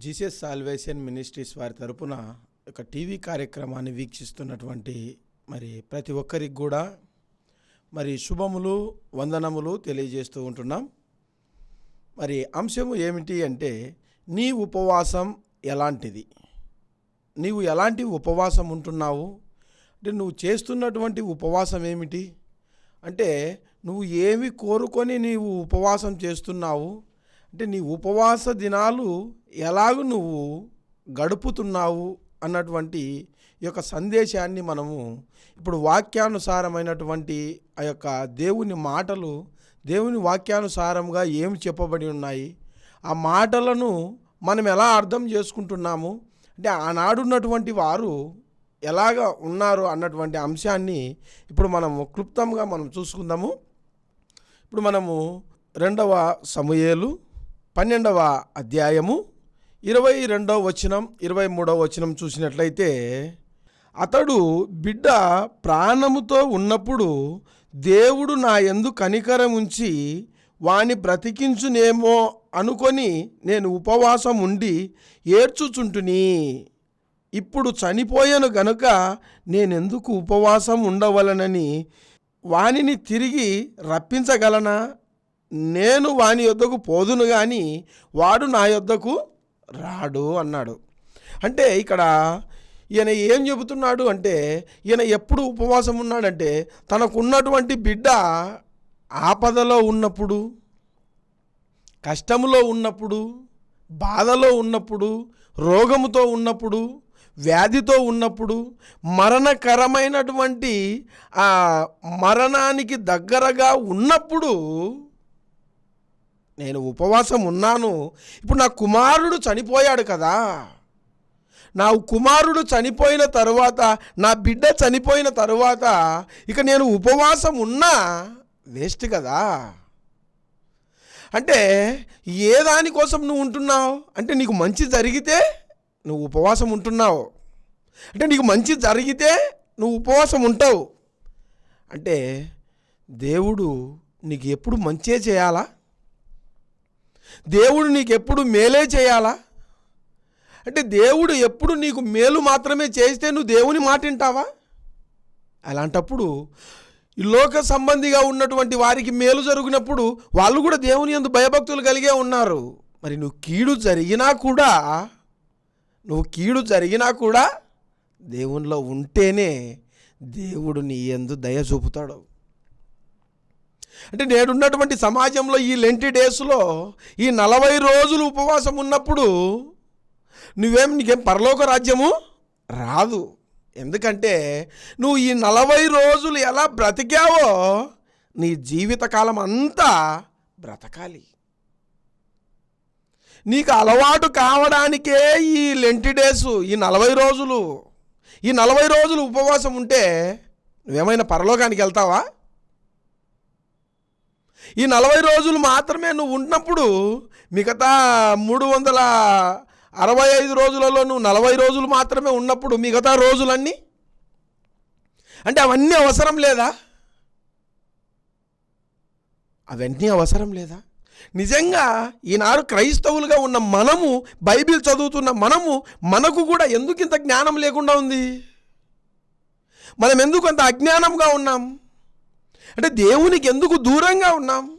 Jesus salvation ministries వారి తరపున ఒక టీవీ కార్యక్రమాన్ని వీక్షిస్తున్నటువంటి మరి ప్రతి ఒక్కరికి కూడా మరి శుభములు వందనములు తెలియజేస్తూ ఉంటున్నాం. మరి అంశము ఏమిటి అంటే నీ ఉపవాసం ఎలాంటిది? నీవు ఎలాంటి ఉపవాసం ఉంటున్నావు? అంటే నువ్వు చేస్తున్నటువంటి ఉపవాసం ఏమిటి? అంటే నువ్వు ఏమి కోరుకొని నీవు ఉపవాసం చేస్తున్నావు? అంటే నీ ఉపవాస దినాలు ఎలాగ నువ్వు గడుపుతున్నావు అన్నటువంటి ఈ యొక్క సందేశాన్ని మనము ఇప్పుడు వాక్యానుసారమైనటువంటి ఆ యొక్క దేవుని మాటలు దేవుని వాక్యానుసారంగా ఏమి చెప్పబడి ఉన్నాయి? ఆ మాటలను మనం ఎలా అర్థం చేసుకుంటున్నాము? అంటే ఆనాడున్నటువంటి వారు ఎలాగ ఉన్నారు అన్నటువంటి అంశాన్ని ఇప్పుడు మనము క్లుప్తంగా మనం చూసుకుందాము. ఇప్పుడు మనము రెండవ సమూయేలు పన్నెండవ అధ్యాయము ఇరవై రెండవ వచనం ఇరవై మూడవ వచనం చూసినట్లయితే అతడు బిడ్డ ప్రాణముతో ఉన్నప్పుడు దేవుడు నా ఎందు కనికరం ఉంచి వాని బ్రతికించునేమో అనుకొని నేను ఉపవాసం ఉండి ఏడ్చుచుంటుని. ఇప్పుడు చనిపోయాను గనుక నేనెందుకు ఉపవాసం ఉండవలనని వానిని తిరిగి రప్పించగలనా? నేను వాని యొద్దకు పోదును కానీ వాడు నా యొద్దకు రాడు అన్నాడు. అంటే ఇక్కడ ఈయన ఏం చెబుతున్నాడు అంటే ఈయన ఎప్పుడు ఉపవాసం ఉన్నాడంటే తనకున్నటువంటి బిడ్డ ఆపదలో ఉన్నప్పుడు కష్టములో ఉన్నప్పుడు బాధలో ఉన్నప్పుడు రోగముతో ఉన్నప్పుడు వ్యాధితో ఉన్నప్పుడు మరణకరమైనటువంటి ఆ మరణానికి దగ్గరగా ఉన్నప్పుడు నేను ఉపవాసం ఉన్నాను. ఇప్పుడు నా కుమారుడు చనిపోయాడు కదా. నా కుమారుడు చనిపోయిన తరువాత నా బిడ్డ చనిపోయిన తరువాత ఇక నేను ఉపవాసం ఉన్నా వేస్ట్ కదా. అంటే ఏ దానికోసం నువ్వు ఉంటున్నావు? అంటే నీకు మంచి జరిగితే నువ్వు ఉపవాసం ఉంటున్నావు. అంటే నీకు మంచి జరిగితే నువ్వు ఉపవాసం ఉంటావు. అంటే దేవుడు నీకు ఎప్పుడు మంచే చేయాలా? దేవుడు నీకు ఎప్పుడు మేలే చేయాలా? అంటే దేవుడు ఎప్పుడు నీకు మేలు మాత్రమే చేస్తే నువ్వు దేవుని మాట వింటావా? అలాంటప్పుడు ఈ లోక సంబంధిగా ఉన్నటువంటి వారికి మేలు జరిగినప్పుడు వాళ్ళు కూడా దేవుని ఎందు భయభక్తులు కలిగే ఉన్నారు. మరి నువ్వు కీడు జరిగినా కూడా నువ్వు కీడు జరిగినా కూడా దేవునిలో ఉంటేనే దేవుడు నీ ఎందు దయ చూపుతాడు. అంటే నేడున్నటువంటి సమాజంలో ఈ లెంటి డేస్లో ఈ నలభై రోజులు ఉపవాసం ఉన్నప్పుడు నువ్వేం నీకేం పరలోక రాజ్యము రాదు. ఎందుకంటే నువ్వు ఈ నలభై రోజులు ఎలా బ్రతికావో నీ జీవితకాలం అంతా బ్రతకాలి. నీకు అలవాటు కావడానికే ఈ లెంటి డేస్ ఈ నలభై రోజులు ఈ నలభై రోజులు ఉపవాసం ఉంటే నువ్వేమైనా పరలోకానికి వెళ్తావా? ఈ నలభై రోజులు మాత్రమే నువ్వు ఉన్నప్పుడు మిగతా మూడు వందల అరవై ఐదు రోజులలో నువ్వు నలభై రోజులు మాత్రమే ఉన్నప్పుడు మిగతా రోజులన్నీ? అంటే అవన్నీ అవసరం లేదా? అవన్నీ అవసరం లేదా? నిజంగా ఈనాడు క్రైస్తవులుగా ఉన్న మనము బైబిల్ చదువుతున్న మనము మనకు కూడా ఎందుకు ఇంత జ్ఞానం లేకుండా ఉంది? మనం ఎందుకు అంత అజ్ఞానంగా ఉన్నాం? అంటే దేవునికి ఎందుకు దూరంగా ఉన్నాం?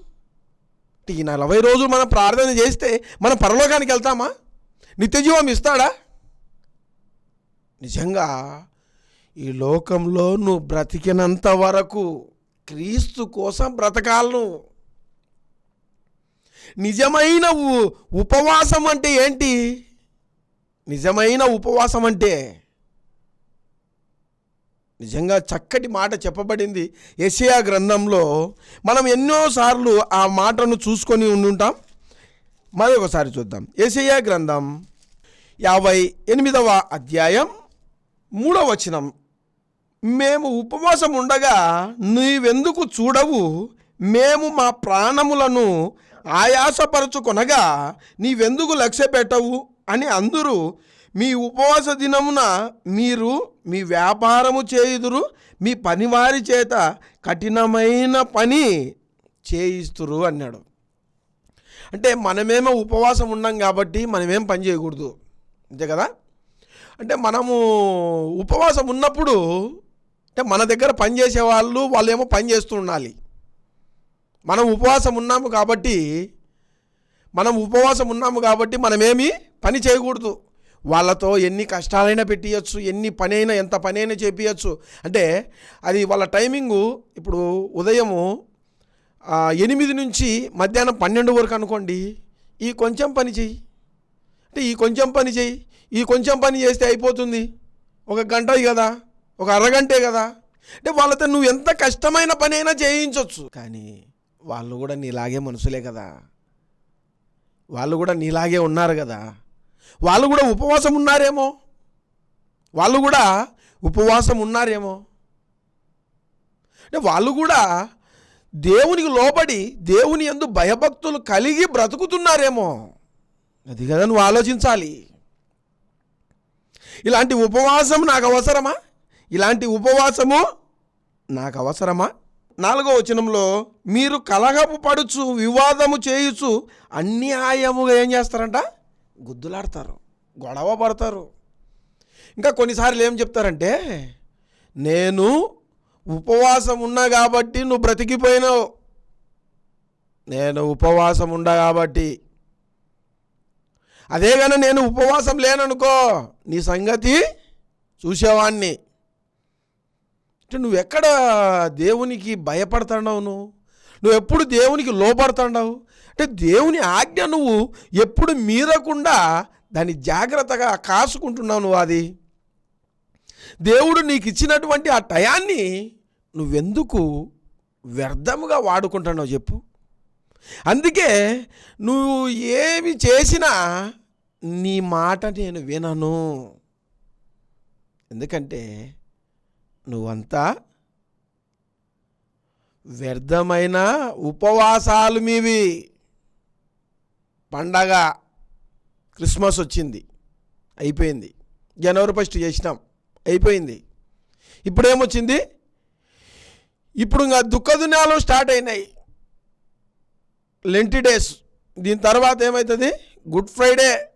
ఈ నలభై రోజులు మనం ప్రార్థన చేస్తే మనం పరలోకానికి వెళ్తామా? నిత్యజీవం ఇస్తాడా? నిజంగా ఈ లోకంలో నువ్వు బ్రతికినంత వరకు క్రీస్తు కోసం బ్రతకాలను. నిజమైన ఉపవాసం అంటే ఏంటి? నిజమైన ఉపవాసం అంటే నిజంగా చక్కటి మాట చెప్పబడింది ఎసియా గ్రంథంలో. మనం ఎన్నోసార్లు ఆ మాటను చూసుకొని ఉండుంటాం. మరి ఒకసారి చూద్దాం. యెషయా గ్రంథం యాభై ఎనిమిదవ అధ్యాయం మూడవ వచనం. మేము ఉపవాసం ఉండగా నీవెందుకు చూడవు? మేము మా ప్రాణములను ఆయాసపరచుకొనగా నీవెందుకు లక్ష్య పెట్టవు అని అందరూ మీ ఉపవాస దినమున మీరు మీ వ్యాపారము చేయుదురు మీ పనివారి చేత కఠినమైన పని చేయిస్తురు అన్నాడు. అంటే మనమేమో ఉపవాసం ఉన్నాం కాబట్టి మనమేం పని చేయకూడదు. అంతే కదా? అంటే మనము ఉపవాసం ఉన్నప్పుడు అంటే మన దగ్గర పని చేసే వాళ్ళు వాళ్ళు ఏమో పని చేస్తూ ఉండాలి. మనం ఉపవాసం ఉన్నాము కాబట్టి మనం ఉపవాసం ఉన్నాము కాబట్టి మనమేమి పని చేయకూడదు. వాళ్ళతో ఎన్ని కష్టాలైనా పెట్టియచ్చు ఎన్ని పనైనా ఎంత పనైనా చేపియచ్చు. అంటే అది వాళ్ళ టైమింగు ఇప్పుడు ఉదయము ఎనిమిది నుంచి మధ్యాహ్నం పన్నెండు వరకు అనుకోండి ఈ కొంచెం పని చెయ్యి అంటే ఈ కొంచెం పని చెయ్యి ఈ కొంచెం పని చేస్తే అయిపోతుంది. ఒక గంట కదా ఒక అరగంటే కదా. అంటే వాళ్ళతో నువ్వు ఎంత కష్టమైన పని అయినా చేయించవచ్చు కానీ వాళ్ళు కూడా నీలాగే మనుషులే కదా. వాళ్ళు కూడా నీలాగే ఉన్నారు కదా. వాళ్ళు కూడా ఉపవాసం ఉన్నారేమో. వాళ్ళు కూడా ఉపవాసం ఉన్నారేమో. అంటే వాళ్ళు కూడా దేవునికి లోబడి దేవుని ఎందు భయభక్తులు కలిగి బ్రతుకుతున్నారేమో. అది కదా నువ్వు ఆలోచించాలి. ఇలాంటి ఉపవాసం నాకు అవసరమా? ఇలాంటి ఉపవాసము నాకు అవసరమా? నాలుగో వచనంలో మీరు కలహపు పడుచు వివాదము చేయుచు అన్యాయముగా ఏం చేస్తారంట? గుద్దులాడతారు గొడవ పడతారు. ఇంకా కొన్నిసార్లు ఏం చెప్తారంటే నేను ఉపవాసం ఉన్నా కాబట్టి నువ్వు బ్రతికిపోయినావు. నేను ఉపవాసం ఉండా కాబట్టి. అదే నేను ఉపవాసం లేననుకో నీ సంగతి చూసేవాణ్ణి. అంటే నువ్వు ఎక్కడ దేవునికి భయపడుతున్నావు నువ్వు? నువ్వు ఎప్పుడు దేవునికి లోపడుతున్నావు అంటే దేవుని ఆజ్ఞ నువ్వు ఎప్పుడు మీరకుండా దాన్ని జాగ్రత్తగా కాసుకుంటున్నావు నువ్వు అది. దేవుడు నీకు ఇచ్చినటువంటి ఆ టయాన్ని నువ్వెందుకు వ్యర్థముగా వాడుకుంటున్నావు చెప్పు. అందుకే నువ్వు ఏమి చేసినా నీ మాట నేను వినను. ఎందుకంటే నువ్వంతా వ్యర్థమైన ఉపవాసాలు మీవి. పండగ క్రిస్మస్ వచ్చింది. అయిపోయింది. జనవరి ఫస్ట్ చేసినాం. అయిపోయింది. ఇప్పుడేమొచ్చింది? ఇప్పుడు ఇంకా దుఃఖదునాలు స్టార్ట్ అయినాయి. Lenten days. దీని తర్వాత ఏమవుతుంది గుడ్ ఫ్రైడే.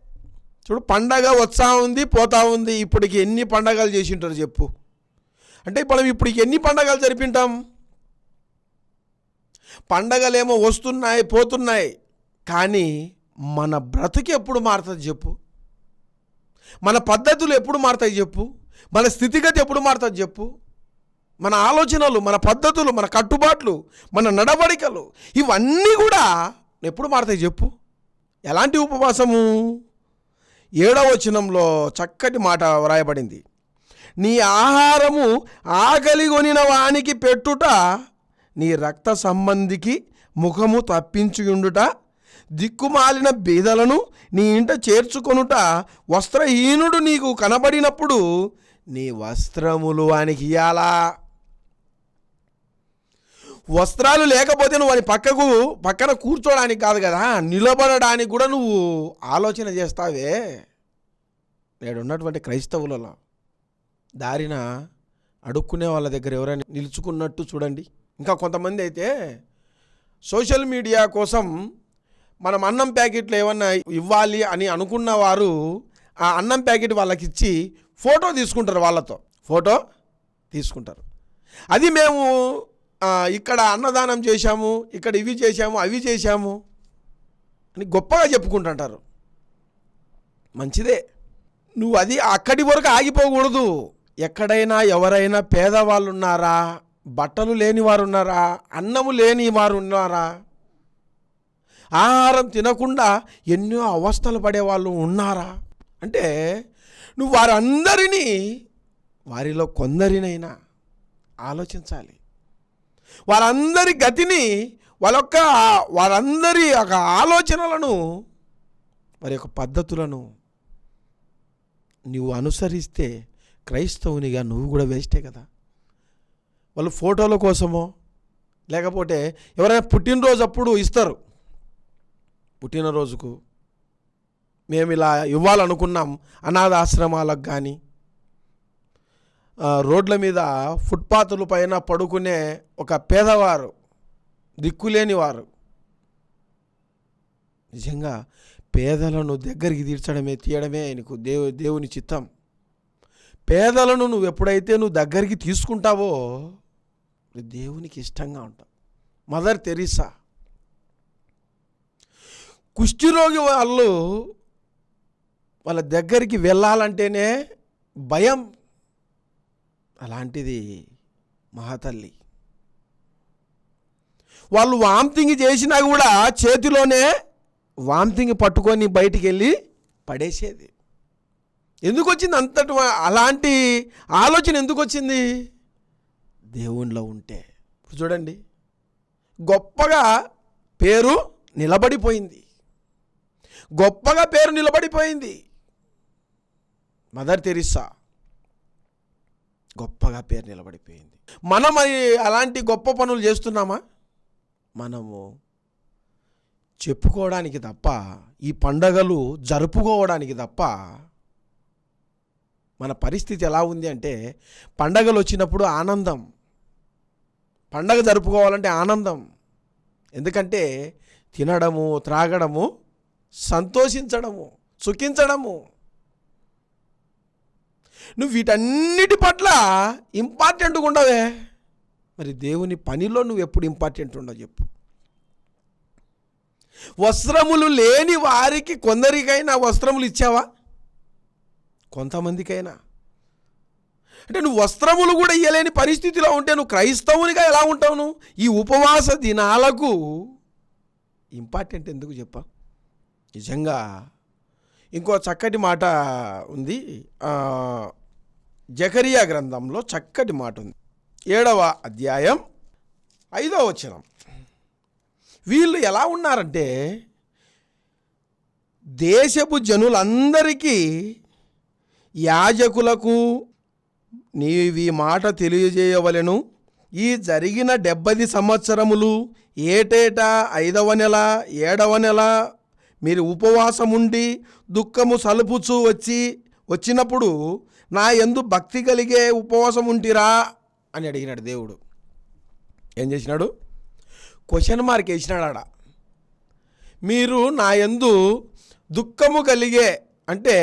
చూడు పండగ వచ్చా ఉంది పోతా ఉంది. ఇప్పటికి ఎన్ని పండగలు చేసి ఉంటారు చెప్పు. అంటే మనం ఇప్పుడు ఎన్ని పండగలు జరిపింటాం? పండగలేమో వస్తున్నాయి పోతున్నాయి. కానీ మన బ్రతుకు ఎప్పుడు మారుతుంది చెప్పు. మన పద్ధతులు ఎప్పుడు మారుతాయి చెప్పు. మన స్థితిగతి ఎప్పుడు మారుతుంది చెప్పు. మన ఆలోచనలు మన పద్ధతులు మన కట్టుబాట్లు మన నడవడికలు ఇవన్నీ కూడా ఎప్పుడు మారుతాయి చెప్పు. ఎలాంటి ఉపవాసము? ఏడవ వచనంలో చక్కటి మాట వ్రాయబడింది. నీ ఆహారము ఆకలి కొనిన వానికి పెట్టుట నీ రక్త సంబంధికి ముఖము తప్పించుకుండుట దిక్కుమాలిన బీదలను నీ ఇంట చేర్చుకొనుట వస్త్రహీనుడు నీకు కనబడినప్పుడు నీ వస్త్రములు వానికి ఇయ్యాలా? వస్త్రాలు లేకపోతే నువ్వు వాని పక్కకు పక్కన కూర్చోడానికి కాదు కదా నిలబడడానికి కూడా నువ్వు ఆలోచన చేస్తావే. నేడు ఉన్నటువంటి క్రైస్తవులలో దారిన అడుక్కునే వాళ్ళ దగ్గర ఎవరైనా నిలుచుకున్నట్టు చూడండి. ఇంకా కొంతమంది అయితే సోషల్ మీడియా కోసం మనం అన్నం ప్యాకెట్లు ఏమన్నా ఇవ్వాలి అని అనుకున్న వారు ఆ అన్నం ప్యాకెట్ వాళ్ళకి ఇచ్చి ఫోటో తీసుకుంటారు వాళ్ళతో. ఫోటో తీసుకుంటారు. అది మేము ఇక్కడ అన్నదానం చేశాము ఇక్కడ ఇవి చేశాము అవి చేశాము అని గొప్పగా చెప్పుకుంటుంటారు. మంచిదే. నువ్వు అది అక్కడి వరకు ఆగిపోకూడదు. ఎక్కడైనా ఎవరైనా పేదవాళ్ళు ఉన్నారా బట్టలు లేని వారు ఉన్నారా అన్నము లేని వారు ఉన్నారా ఆహారం తినకుండా ఎన్నో అవస్థలు పడేవాళ్ళు ఉన్నారా? అంటే నువ్వు వారందరినీ వారిలో కొందరినైనా ఆలోచించాలి. వారందరి గతిని వాళ్ళ యొక్క వారందరి యొక్క ఆలోచనలను వారి యొక్క పద్ధతులను నువ్వు అనుసరిస్తే క్రైస్తవునిగా నువ్వు కూడా వేస్టే కదా. వాళ్ళు ఫోటోల కోసమో లేకపోతే ఎవరైనా పుట్టినరోజు అప్పుడు ఇస్తారు. పుట్టినరోజుకు మేము ఇలా ఇవ్వాలనుకున్నాం అనాథ ఆశ్రమాలకు కానీ రోడ్ల మీద ఫుట్పాతుల పైన పడుకునే ఒక పేదవారు దిక్కులేని వారు నిజంగా పేదలను దగ్గరికి తీర్చడమే తీయడమే నీకు దేవు దేవుని చిత్తం. పేదలను నువ్వు ఎప్పుడైతే నువ్వు దగ్గరికి తీసుకుంటావో దేవునికి ఇష్టంగా ఉంటావు. మదర్ తెరీసా కుష్ఠిరోగి వాళ్ళు వాళ్ళ దగ్గరికి వెళ్ళాలంటేనే భయం. అలాంటిది మహాతల్లి. వాళ్ళు వాంతింగ్ చేసినా కూడా చేతిలోనే వాంతింగ్ పట్టుకొని బయటికి వెళ్ళి పడేసేది. ఎందుకు వచ్చింది అంతటి అలాంటి ఆలోచన ఎందుకు వచ్చింది దేవునిలో ఉంటే. ఇప్పుడు చూడండి. గొప్పగా పేరు నిలబడిపోయింది. గొప్పగా పేరు నిలబడిపోయింది. మదర్ తెరిస్సా గొప్పగా పేరు నిలబడిపోయింది. మనం అది అలాంటి గొప్ప పనులు చేస్తున్నామా? మనము చెప్పుకోవడానికి తప్ప ఈ పండగలు జరుపుకోవడానికి తప్ప మన పరిస్థితి ఎలా ఉంది అంటే పండగలు వచ్చినప్పుడు ఆనందం. పండగ జరుపుకోవాలంటే ఆనందం. ఎందుకంటే తినడము త్రాగడము సంతోషించడము సుఖించడము. నువ్వు వీటన్నిటి పట్ల ఇంపార్టెంట్గా ఉండవే. మరి దేవుని పనిలో నువ్వు ఎప్పుడు ఇంపార్టెంట్ ఉండవు చెప్పు. వస్త్రములు లేని వారికి కొందరికైనా వస్త్రములు ఇచ్చావా? కొంతమందికైనా. అంటే నువ్వు వస్త్రములు కూడా ఇయ్యలేని పరిస్థితిలో ఉంటే నువ్వు క్రైస్తవునిగా ఎలా ఉంటావు నువ్వు ఈ ఉపవాస దినాలకు ఇంపార్టెంట్ ఎందుకు చెప్పా? నిజంగా ఇంకో చక్కటి మాట ఉంది. జకరియా గ్రంథంలో చక్కటి మాట ఉంది. ఏడవ అధ్యాయం ఐదవ వచనం. వీళ్ళు ఎలా ఉన్నారంటే దేశపు జనులందరికీ యాజకులకు నీవి మాట తెలియజేయవలెను. ఈ జరిగిన డెబ్బది సంవత్సరములు ఏటేటా? ఐదవ నెల ఏడవ నెల మీరు ఉపవాసం ఉండి దుఃఖము సలుపుచూ వచ్చి వచ్చినప్పుడు నా ఎందు భక్తి కలిగే ఉపవాసం ఉంటిరా అని అడిగినాడు దేవుడు. ఏం చేసినాడు? క్వశ్చన్ మార్క్ వేసినాడు ఆడ మీరు నా యందు దుఃఖము కలిగే అంటే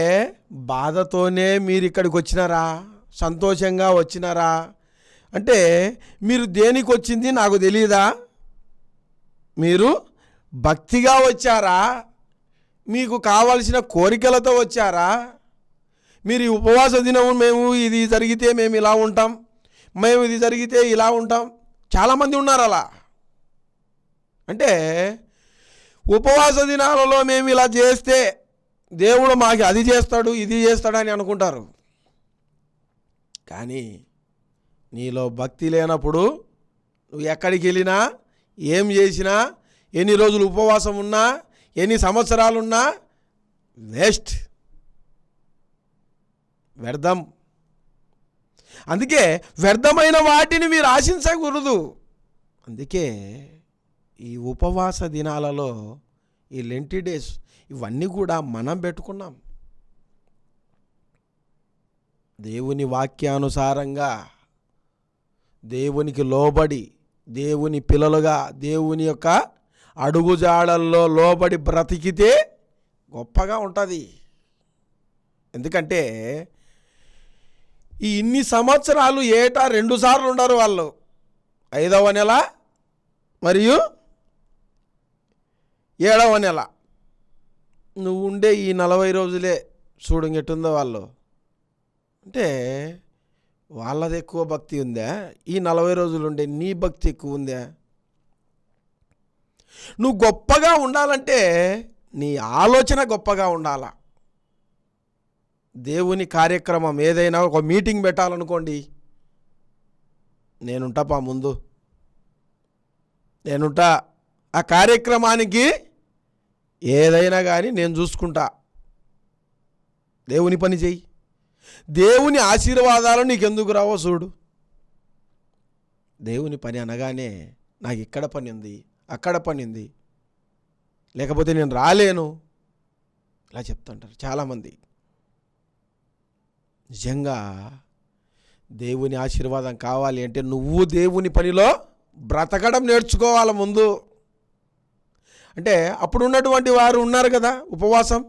బాధతోనే మీరు ఇక్కడికి వచ్చినారా? సంతోషంగా వచ్చినారా? అంటే మీరు దేనికి వచ్చింది నాకు తెలియదా మీరు భక్తిగా వచ్చారా? మీకు కావాల్సిన కోరికలతో వచ్చారా? మీరు ఈ ఉపవాస దినం మేము ఇది జరిగితే మేము ఇలా ఉంటాం మేము ఇది జరిగితే ఇలా ఉంటాం. చాలామంది ఉన్నారు అలా. అంటే ఉపవాస దినాలలో మేము ఇలా చేస్తే దేవుడు మాకు అది చేస్తాడు ఇది చేస్తాడని అనుకుంటారు. కానీ నీలో భక్తి లేనప్పుడు నువ్వు ఎక్కడికి వెళ్ళినా ఏం చేసినా ఎన్ని రోజులు ఉపవాసం ఉన్నా ఎన్ని సంవత్సరాలున్నా వేస్ట్. వ్యర్థం. అందుకే వ్యర్థమైన వాటిని మీరు ఆశించకూడదు. అందుకే ఈ ఉపవాస దినాలలో ఈ లెంటి డేస్ ఇవన్నీ కూడా మనం పెట్టుకున్నాం. దేవుని వాక్యానుసారంగా దేవునికి లోబడి దేవుని పిల్లలుగా దేవుని యొక్క అడుగుజాడల్లో లోబడి బ్రతికితే గొప్పగా ఉంటుంది. ఎందుకంటే ఈ ఇన్ని సంవత్సరాలు ఏటా రెండు సార్లు ఉండరు వాళ్ళు. ఐదవ నెల మరియు ఏడవ నెల. నువ్వు ఉండే ఈ నలభై రోజులే చూడు ఎట్టుందో వాళ్ళు. అంటే వాళ్ళది ఎక్కువ భక్తి ఉందా? ఈ నలభై రోజులు ఉండే నీ భక్తి ఎక్కువ ఉందా? నువ్వు గొప్పగా ఉండాలంటే నీ ఆలోచన గొప్పగా ఉండాలా? దేవుని కార్యక్రమం ఏదైనా ఒక మీటింగ్ పెట్టాలనుకోండి నేనుంటాపా ముందు. నేనుంటా. ఆ కార్యక్రమానికి ఏదైనా కానీ నేను చూసుకుంటా. దేవుని పని చెయ్యి. దేవుని ఆశీర్వాదాలు నీకెందుకు రావో చూడు. దేవుని పని అనగానే నాకు ఇక్కడ పని ఉంది. అక్కడ పనింది లేకపోతే నేను రాలేను. ఇలా చెప్తుంటారు చాలామంది. నిజంగా దేవుని ఆశీర్వాదం కావాలి అంటే నువ్వు దేవుని పనిలో బ్రతకడం నేర్చుకోవాలి ముందు. అంటే అప్పుడు ఉన్నటువంటి వారు ఉన్నారు కదా ఉపవాసం.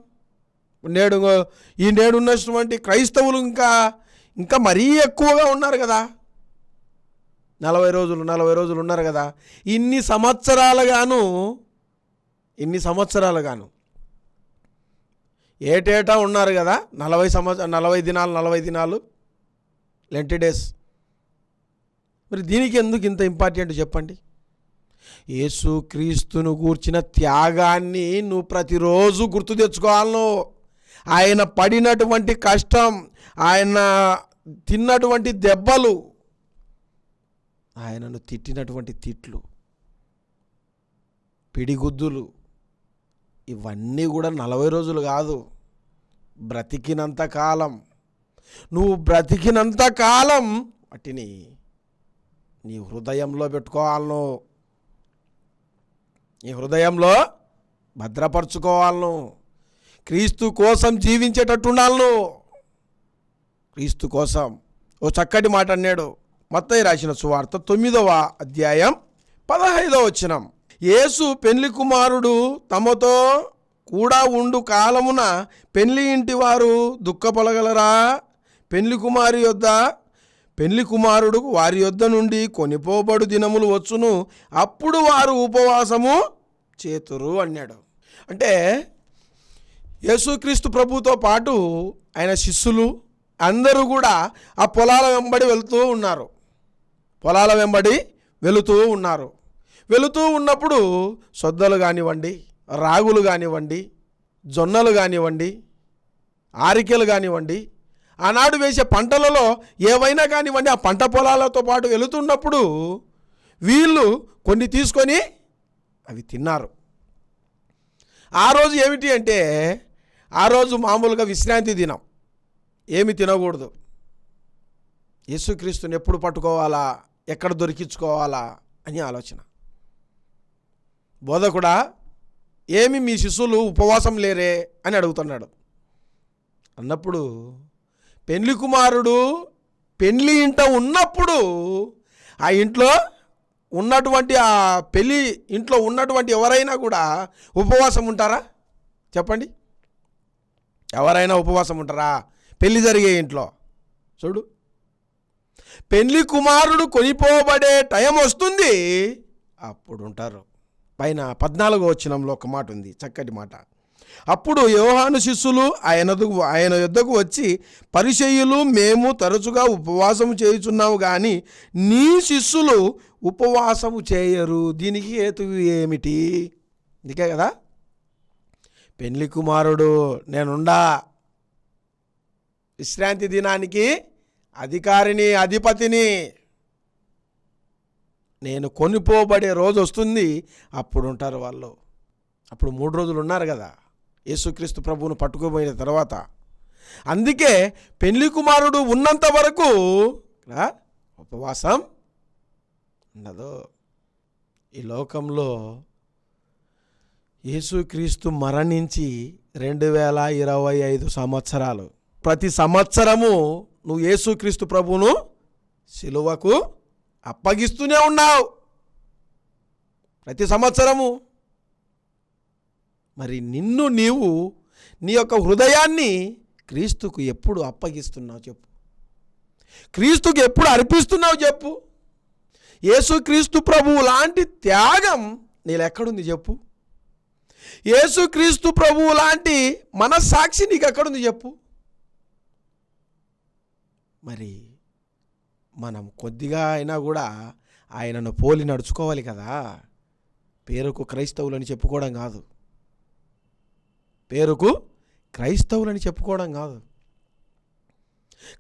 నేడు ఈ నేడు ఉన్నటువంటి క్రైస్తవులు ఇంకా ఇంకా మరీ ఎక్కువగా ఉన్నారు కదా. నలభై రోజులు నలభై రోజులు ఉన్నారు కదా. ఇన్ని సంవత్సరాలుగాను ఇన్ని సంవత్సరాలుగాను. ఏటేటా ఉన్నారు కదా నలభై సంవత్సర నలభై దినాలు నలభై దినాలు లెంటి డేస్. మరి దీనికి ఎందుకు ఇంత ఇంపార్టెంట్ చెప్పండి? యేసు క్రీస్తును గూర్చిన త్యాగాన్ని నువ్వు ప్రతిరోజు గుర్తు తెచ్చుకోవాలను. ఆయన పడినటువంటి కష్టం ఆయన తిన్నటువంటి దెబ్బలు ఆయనను తిట్టినటువంటి తిట్లు పిడిగుద్దులు ఇవన్నీ కూడా నలభై రోజులు కాదు. బ్రతికినంత కాలం నువ్వు బ్రతికినంత కాలం వాటిని నీ హృదయంలో పెట్టుకోవాలను. నీ హృదయంలో భద్రపరచుకోవాలను. క్రీస్తు కోసం జీవించేటట్టు ఉండాలను. క్రీస్తు కోసం ఓ చక్కటి మాట అన్నాడు. మత్తయ్య రాసిన సువార్త తొమ్మిదవ అధ్యాయం పదహైదవ వచనం. యేసు పెళ్ళి కుమారుడు తమతో కూడా ఉండు కాలమున పెళ్ళి ఇంటి వారు దుఃఖపలగలరా పెళ్ళి కుమారి యొద్ద పెళ్ళి కుమారుడు వారి యొద్ద నుండి కొనిపోబడు దినములు వచ్చును అప్పుడు వారు ఉపవాసము చేతురు అన్నాడు. అంటే యేసుక్రీస్తు ప్రభుతో పాటు ఆయన శిష్యులు అందరూ కూడా ఆ పొలాల వెంబడి వెళుతూ ఉన్నారు. పొలాల వెంబడి వెళుతూ ఉన్నారు. వెళుతూ ఉన్నప్పుడు సొద్దలు కానివ్వండి రాగులు కానివ్వండి జొన్నలు కానివ్వండి ఆరికెలు కానివ్వండి ఆనాడు వేసే పంటలలో ఏవైనా కానివ్వండి ఆ పంట పొలాలతో పాటు వెళుతున్నప్పుడు వీళ్ళు కొన్ని తీసుకొని అవి తిన్నారు. ఆ రోజు ఏమిటి అంటే ఆ రోజు మామూలుగా విశ్రాంతి దినం. ఏమి తినకూడదు. యేసుక్రీస్తుని ఎప్పుడు పట్టుకోవాలా? ఎక్కడ దొరికించుకోవాలా అని ఆలోచన. బోధకుడా ఏమి మీ శిష్యులు ఉపవాసం లేరే అని అడుగుతున్నాడు. అన్నప్పుడు పెళ్ళి కుమారుడు పెళ్ళి ఇంట ఉన్నప్పుడు ఆ ఇంట్లో ఉన్నటువంటి ఆ పెళ్ళి ఇంట్లో ఉన్నటువంటి ఎవరైనా కూడా ఉపవాసం ఉంటారా? చెప్పండి. ఎవరైనా ఉపవాసం ఉంటారా? పెళ్ళి జరిగే ఇంట్లో. చూడు. పెళ్ళి కుమారుడు కొనిపోబడే టైం వస్తుంది. అప్పుడు ఉంటారు పైన పద్నాలుగో వచనంలో ఒక మాట ఉంది చక్కటి మాట. అప్పుడు యోహాను శిష్యులు ఆయన ఆయన యుద్ధకు వచ్చి పరిచయులు మేము తరచుగా ఉపవాసం చేయుచున్నాము కానీ నీ శిష్యులు ఉపవాసము చేయరు. దీనికి హేతువు ఏమిటి? ఇందుకే కదా? పెళ్ళి కుమారుడు నేనుండా. విశ్రాంతి దినానికి అధికారిని అధిపతిని నేను కొనిపోబడే రోజు వస్తుంది. అప్పుడు ఉంటారు వాళ్ళు. అప్పుడు మూడు రోజులు ఉన్నారు కదా. యేసుక్రీస్తు ప్రభువును పట్టుకుపోయిన తర్వాత. అందుకే పెళ్ళి కుమారుడు ఉన్నంత వరకు ఉపవాసం ఉండదు. ఈ లోకంలో యేసుక్రీస్తు మరణించి రెండు వేల ఇరవై ఐదు సంవత్సరాలు ప్రతి సంవత్సరము నువ్వు యేసుక్రీస్తు ప్రభువును సిలువకు అప్పగిస్తూనే ఉన్నావు. ప్రతి సంవత్సరము. మరి నిన్ను నీవు నీ యొక్క హృదయాన్ని క్రీస్తుకు ఎప్పుడు అప్పగిస్తున్నావు చెప్పు. క్రీస్తుకు ఎప్పుడు అర్పిస్తున్నావు చెప్పు. యేసుక్రీస్తు ప్రభువు లాంటి త్యాగం నీళ్ళు ఎక్కడుంది చెప్పు. యేసుక్రీస్తు ప్రభువు లాంటి మనస్సాక్షి నీకు ఎక్కడుంది చెప్పు. మరి మనం కొద్దిగా అయినా కూడా ఆయనను పోలి నడుచుకోవాలి కదా. పేరుకు క్రైస్తవులని చెప్పుకోవడం కాదు. పేరుకు క్రైస్తవులని చెప్పుకోవడం కాదు.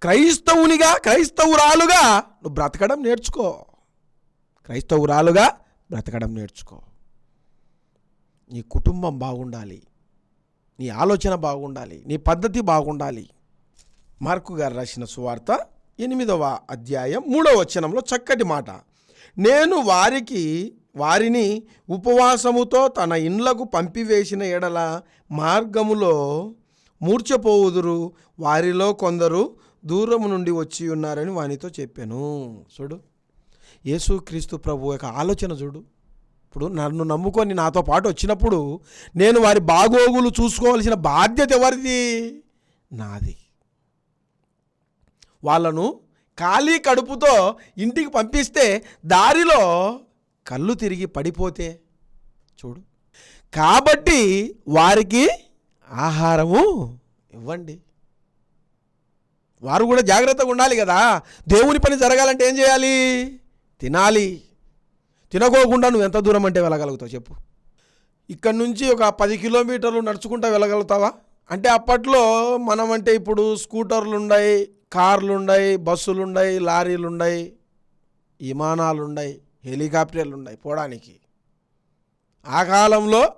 క్రైస్తవునిగా క్రైస్తవురాలుగా నువ్వు బ్రతకడం నేర్చుకో. క్రైస్తవురాలుగా బ్రతకడం నేర్చుకో. నీ కుటుంబం బాగుండాలి. నీ ఆలోచన బాగుండాలి. నీ పద్ధతి బాగుండాలి. మార్కు గారు రాసిన సువార్త ఎనిమిదవ అధ్యాయం మూడవ వచనంలో చక్కటి మాట. నేను వారికి వారిని ఉపవాసముతో తన ఇండ్లకు పంపివేసిన ఎడల మార్గములో మూర్చపోవుదురు వారిలో కొందరు దూరము నుండి వచ్చి ఉన్నారని వానితో చెప్పాను. చూడు యేసుక్రీస్తు ప్రభు యొక్క ఆలోచన చూడు. ఇప్పుడు నన్ను నమ్ముకొని నాతో పాటు వచ్చినప్పుడు నేను వారి బాగోగులు చూసుకోవాల్సిన బాధ్యత ఎవరిది? నాది. వాళ్ళను ఖాళీ కడుపుతో ఇంటికి పంపిస్తే దారిలో కళ్ళు తిరిగి పడిపోతే. చూడు. కాబట్టి వారికి ఆహారము ఇవ్వండి. వారు కూడా జాగ్రత్తగా ఉండాలి కదా. దేవుని పని జరగాలంటే ఏం చేయాలి? తినాలి. తినకోకుండా నువ్వు ఎంత దూరం అంటే వెళ్ళగలుగుతావు చెప్పు. ఇక్కడ నుంచి ఒక పది కిలోమీటర్లు నడుచుకుంటా వెళ్ళగలుగుతావా? అంటే అప్పట్లో మనం అంటే ఇప్పుడు స్కూటర్లు ఉన్నాయి కార్లు ఉన్నాయి బస్సులు విమానాలుండయి హెలికాప్టర్లు ఉన్నాయి పోవడానికి. ఆ కాలంలో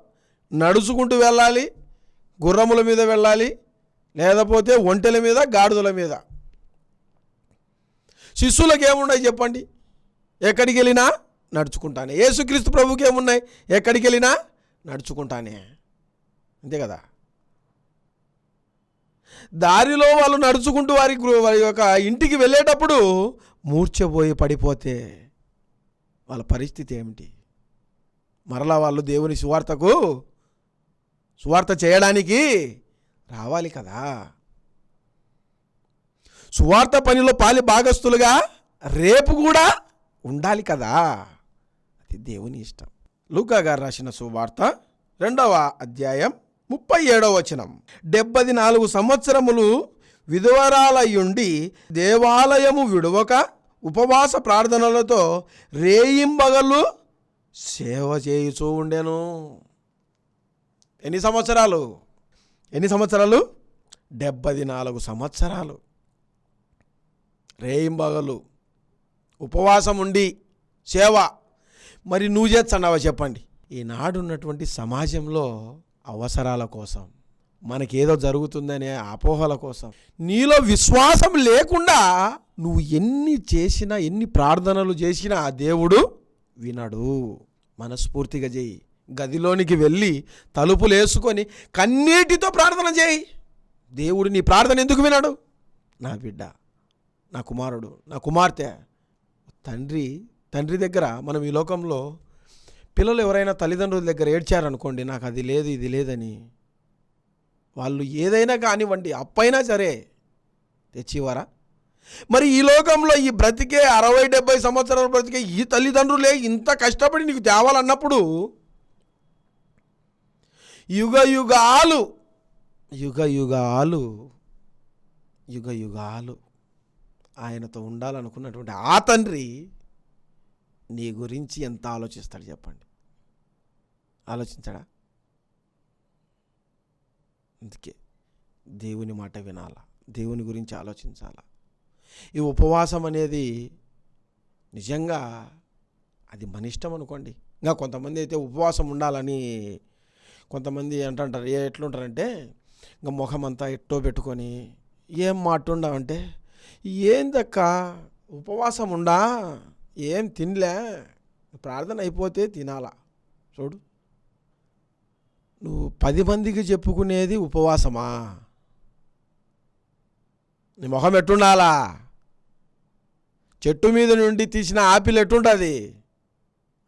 నడుచుకుంటూ వెళ్ళాలి గుర్రముల మీద వెళ్ళాలి లేకపోతే ఒంటెల మీద గాడిదల మీద. శిష్యులకు ఏమున్నాయి చెప్పండి? ఎక్కడికి వెళ్ళినా నడుచుకుంటానే. యేసుక్రీస్తు ప్రభుకి ఏమున్నాయి ఎక్కడికి వెళ్ళినా నడుచుకుంటానే. అంతే కదా? దారిలో వాళ్ళు నడుచుకుంటూ వారి వారి యొక్క ఇంటికి వెళ్ళేటప్పుడు మూర్ఛపోయి పడిపోతే వాళ్ళ పరిస్థితి ఏమిటి? మరలా వాళ్ళు దేవుని సువార్తకు సువార్త చేయడానికి రావాలి కదా? సువార్త పనిలో పాలి భాగస్తులుగా రేపు కూడా ఉండాలి కదా? అది దేవుని ఇష్టం. లూకా గారు రాసిన సువార్త రెండవ అధ్యాయం ముప్పై ఏడవ వచనం. డెబ్బది నాలుగు సంవత్సరములు విధవరాలయ్యుండి దేవాలయము విడవక ఉపవాస ప్రార్థనలతో రేయింబగలు సేవ చేయుచూ ఉండెను. ఎన్ని సంవత్సరాలు? ఎన్ని సంవత్సరాలు? డెబ్బది నాలుగు సంవత్సరాలు. రేయింబగలు ఉపవాసం ఉండి సేవ. మరి నువ్వు చేస్తున్నావా చెప్పండి. ఈనాడున్నటువంటి సమాజంలో అవసరాల కోసం మనకేదో జరుగుతుందనే అపోహల కోసం. నీలో విశ్వాసం లేకుండా నువ్వు ఎన్ని చేసినా ఎన్ని ప్రార్థనలు చేసినా ఆ దేవుడు వినడు. మనస్ఫూర్తిగా చేయి. గదిలోనికి వెళ్ళి తలుపులు వేసుకొని కన్నీటితో ప్రార్థన చేయి. దేవుడు నీ ప్రార్థన ఎందుకు వినడు? నా బిడ్డ నా కుమారుడు నా కుమార్తె తండ్రి తండ్రి దగ్గర మనం ఈ లోకంలో పిల్లలు ఎవరైనా తల్లిదండ్రుల దగ్గర ఏడ్చారనుకోండి నాకు అది లేదు ఇది లేదని వాళ్ళు ఏదైనా కానివ్వండి అప్పైనా సరే తెచ్చివారా మరి ఈ లోకంలో ఈ బ్రతికే అరవై డెబ్బై సంవత్సరాలు బ్రతికే ఈ తల్లిదండ్రులే ఇంత కష్టపడి నీకు తేవాలన్నప్పుడు యుగ యుగాలు యుగ యుగాలు యుగ యుగాలు ఆయనతో ఉండాలనుకున్నటువంటి ఆ తండ్రి నీ గురించి ఎంత ఆలోచిస్తాడు చెప్పండి. ఆలోచించాడా? అందుకే దేవుని మాట వినాలా దేవుని గురించి ఆలోచించాలా. ఈ ఉపవాసం అనేది నిజంగా అది మన ఇష్టం అనుకోండి. ఇంకా కొంతమంది అయితే ఉపవాసం ఉండాలని కొంతమంది అంటుంటారు. ఏ ఎట్లుంటారంటే ఇంకా ముఖం అంతా ఎట్టో పెట్టుకొని ఏం మాటుండవంటే ఏందక్క ఉపవాసం ఉండా? ఏం తినలే? ప్రార్థన అయిపోతే తినాలా? చూడు. నువ్వు పది మందికి చెప్పుకునేది ఉపవాసమా? నీ మొహం ఎట్టుండాలా? చెట్టు మీద నుండి తీసిన ఆపిల్ ఎట్టుంటుంది?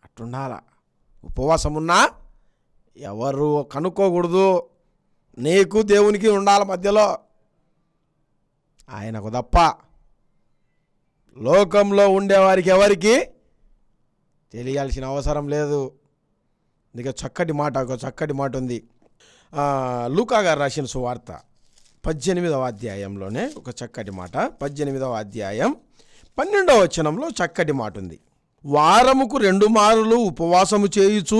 అట్టుండాలా. ఉపవాసం ఉన్నా ఎవరు కనుక్కోకూడదు. నీకు దేవునికి ఉండాలి మధ్యలో. ఆయనకు తప్ప లోకంలో ఉండేవారికి ఎవరికి తెలియాల్సిన అవసరం లేదు. ఇక చక్కటి మాట ఒక చక్కటి మాట ఉంది. లూకా గారు రాసిన సువార్త పద్దెనిమిదవ అధ్యాయంలోనే ఒక చక్కటి మాట పద్దెనిమిదవ అధ్యాయం పన్నెండవ వచనంలో చక్కటి మాట ఉంది. వారముకు రెండు మారులు ఉపవాసము చేయుచు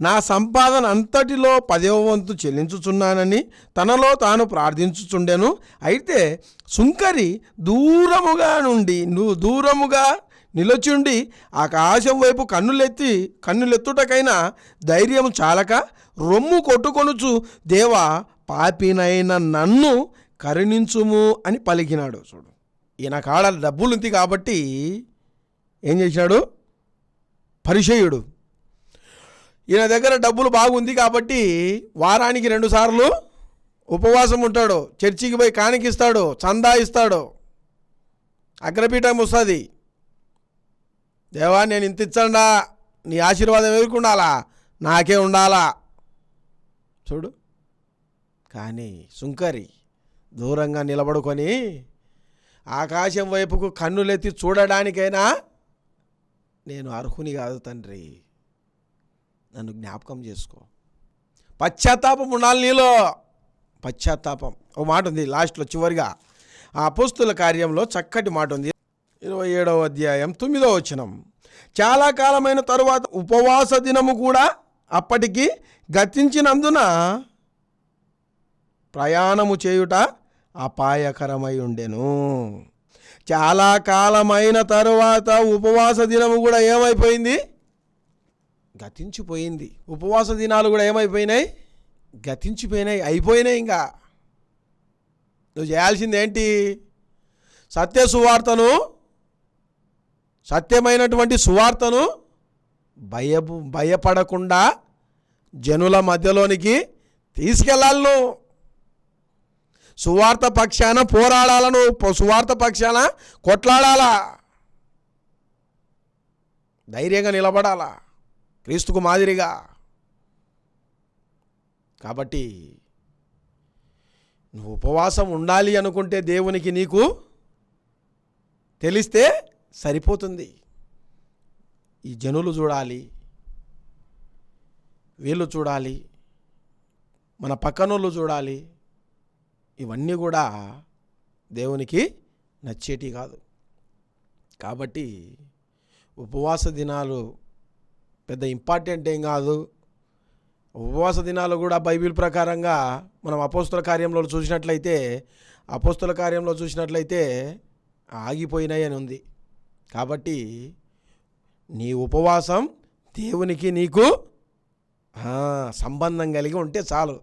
నా సంపాదన అంతటిలో పదవ వంతు చెల్లించుచున్నానని తనలో తాను ప్రార్థించుచుండెను. అయితే సుంకరి దూరముగా నుండి నువ్వు దూరముగా నిలొచ్చుండి ఆకాశం వైపు కన్నులెత్తి కన్నులెత్తుటకైనా ధైర్యం చాలక రొమ్ము కొట్టుకొనుచు దేవా పాపినైన నన్ను కరుణించుము అని పలికినాడు. చూడు ఈయన కాడ డబ్బులుంది కాబట్టి ఏం చేశాడు పరిచయుడు. ఈయన దగ్గర డబ్బులు బాగుంది కాబట్టి వారానికి రెండుసార్లు ఉపవాసం ఉంటాడు. చర్చికి పోయి కానికిస్తాడు చందా ఇస్తాడు. అగ్రపీఠం వస్తుంది. దేవా నేను ఇంత ఇచ్చండా నీ ఆశీర్వాదం ఎవరికి ఉండాలా? నాకే ఉండాలా? చూడు. కానీ సుంకరి దూరంగా నిలబడుకొని ఆకాశం వైపుకు కన్నులెత్తి చూడడానికైనా నేను అర్హుని కాదు తండ్రి. నన్ను జ్ఞాపకం చేసుకో. పశ్చాత్తాపం ఉండాలి నీలో. పశ్చాత్తాపం. ఓ మాట ఉంది లాస్ట్లో చివరిగా. ఆ అపోస్తుల కార్యంలో చక్కటి మాట ఉంది ఇరవై ఏడవ అధ్యాయం తొమ్మిదవ వచనం. చాలా కాలమైన తరువాత ఉపవాస దినము కూడా అప్పటికి గతించినందున ప్రయాణము చేయుట అపాయకరమై ఉండెను. చాలా కాలమైన తరువాత ఉపవాస దినము కూడా ఏమైపోయింది? గతించిపోయింది. ఉపవాస దినాలు కూడా ఏమైపోయినాయి? గతించిపోయినాయి అయిపోయినాయి ఇంకా. నువ్వు చేయాల్సింది ఏంటి సత్య సువార్తను సత్యమైనటువంటి సువార్తను భయపు భయపడకుండా జనుల మధ్యలోనికి తీసుకెళ్ళాలను. సువార్త పక్షాన పోరాడాలను సువార్త పక్షాన కొట్లాడాలా. ధైర్యంగా నిలబడాలా. క్రీస్తుకు మాదిరిగా. కాబట్టి నువ్వు ఉపవాసం ఉండాలి అనుకుంటే దేవునికి నీకు తెలిస్తే సరిపోతుంది. ఈ జనులు చూడాలి వీళ్ళు చూడాలి మన పక్కనోళ్ళు చూడాలి ఇవన్నీ కూడా దేవునికి నచ్చేటి కాదు. కాబట్టి ఉపవాస దినాలు పెద్ద ఇంపార్టెంట్ ఏం కాదు. ఉపవాస దినాలు కూడా బైబిల్ ప్రకారంగా మనం అపోస్తుల కార్యంలో చూసినట్లయితే అపోస్తుల కార్యంలో చూసినట్లయితే ఆగిపోయినాయి అని ఉంది. కాబట్టి నీ ఉపవాసం దేవునికి నీకు సంబంధం కలిగి ఉంటే చాలు.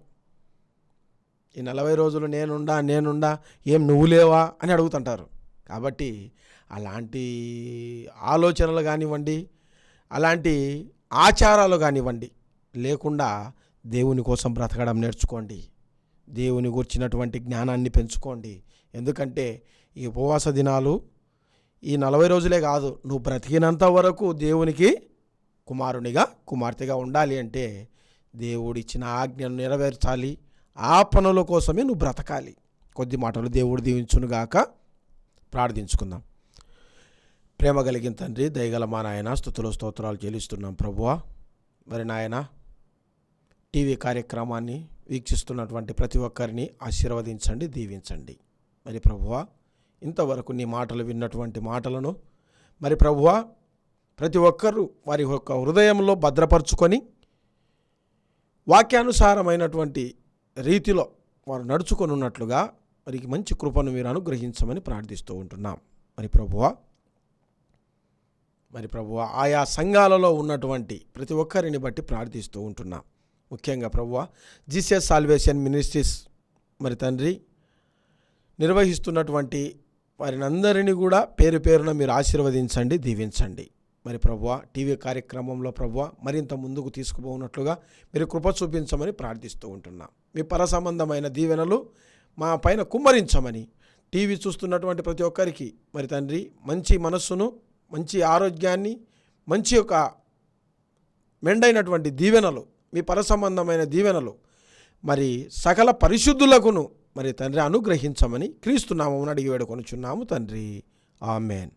ఈ నలభై రోజులు నేనుండా నేనుండా ఏం నువ్వు లేవా అని అడుగుతుంటారు. కాబట్టి అలాంటి ఆలోచనలు కానివ్వండి అలాంటి ఆచారాలు కానివ్వండి లేకుండా దేవుని కోసం బ్రతకడం నేర్చుకోండి. దేవుని గుర్చినటువంటి జ్ఞానాన్ని పెంచుకోండి. ఎందుకంటే ఈ ఉపవాస దినాలు ఈ నలభై రోజులే కాదు నువ్వు బ్రతికినంత వరకు దేవునికి కుమారునిగా కుమార్తెగా ఉండాలి అంటే దేవుడిచ్చిన ఆజ్ఞను నెరవేర్చాలి. ఆ పనుల కోసమే నువ్వు బ్రతకాలి. కొద్ది మాటలు దేవుడు దీవించునుగాక ప్రార్థించుకుందాం. ప్రేమ కలిగిన తండ్రి దయగల మా నాయన స్థుతులు స్తోత్రాలు చెల్లిస్తున్నాం ప్రభువా. మరి నాయన టీవీ కార్యక్రమాన్ని వీక్షిస్తున్నటువంటి ప్రతి ఒక్కరిని ఆశీర్వదించండి దీవించండి. మరి ప్రభువా ఇంతవరకు నీ మాటలు విన్నటువంటి మాటలను మరి ప్రభువా ప్రతి ఒక్కరూ వారి యొక్క హృదయంలో భద్రపరుచుకొని వాక్యానుసారమైనటువంటి రీతిలో వారు నడుచుకొని ఉన్నట్లుగా వారికి మంచి కృపను మీరు అనుగ్రహించమని ప్రార్థిస్తూ ఉంటున్నాం. మరి ప్రభువా మరి ప్రభువ ఆయా సంఘాలలో ఉన్నటువంటి ప్రతి ఒక్కరిని బట్టి ప్రార్థిస్తూ ఉంటున్నాం. ముఖ్యంగా ప్రభువ జీసెస్ సాల్వేషన్ మినిస్ట్రీస్ మరి తండ్రి నిర్వహిస్తున్నటువంటి వారిని అందరినీ కూడా పేరు పేరున మీరు ఆశీర్వదించండి దీవించండి. మరి ప్రభువ టీవీ కార్యక్రమంలో ప్రభువ మరింత ముందుకు తీసుకుపోనట్లుగా మీరు కృప చూపించమని ప్రార్థిస్తూ ఉంటున్నాం. మీ పర సంబంధమైన దీవెనలు మా పైన కుమ్మరించమని టీవీ చూస్తున్నటువంటి ప్రతి ఒక్కరికి మరి తండ్రి మంచి మనస్సును మంచి ఆరోగ్యాన్ని మంచి యొక్క మెండైనటువంటి దీవెనలు మీ పర సంబంధమైన దీవెనలు మరి సకల పరిశుద్ధులకును మరి తండ్రి అనుగ్రహించమని క్రీస్తునామమును అడిగి వేడుకొనుచున్నాము తండ్రి. ఆమెన్.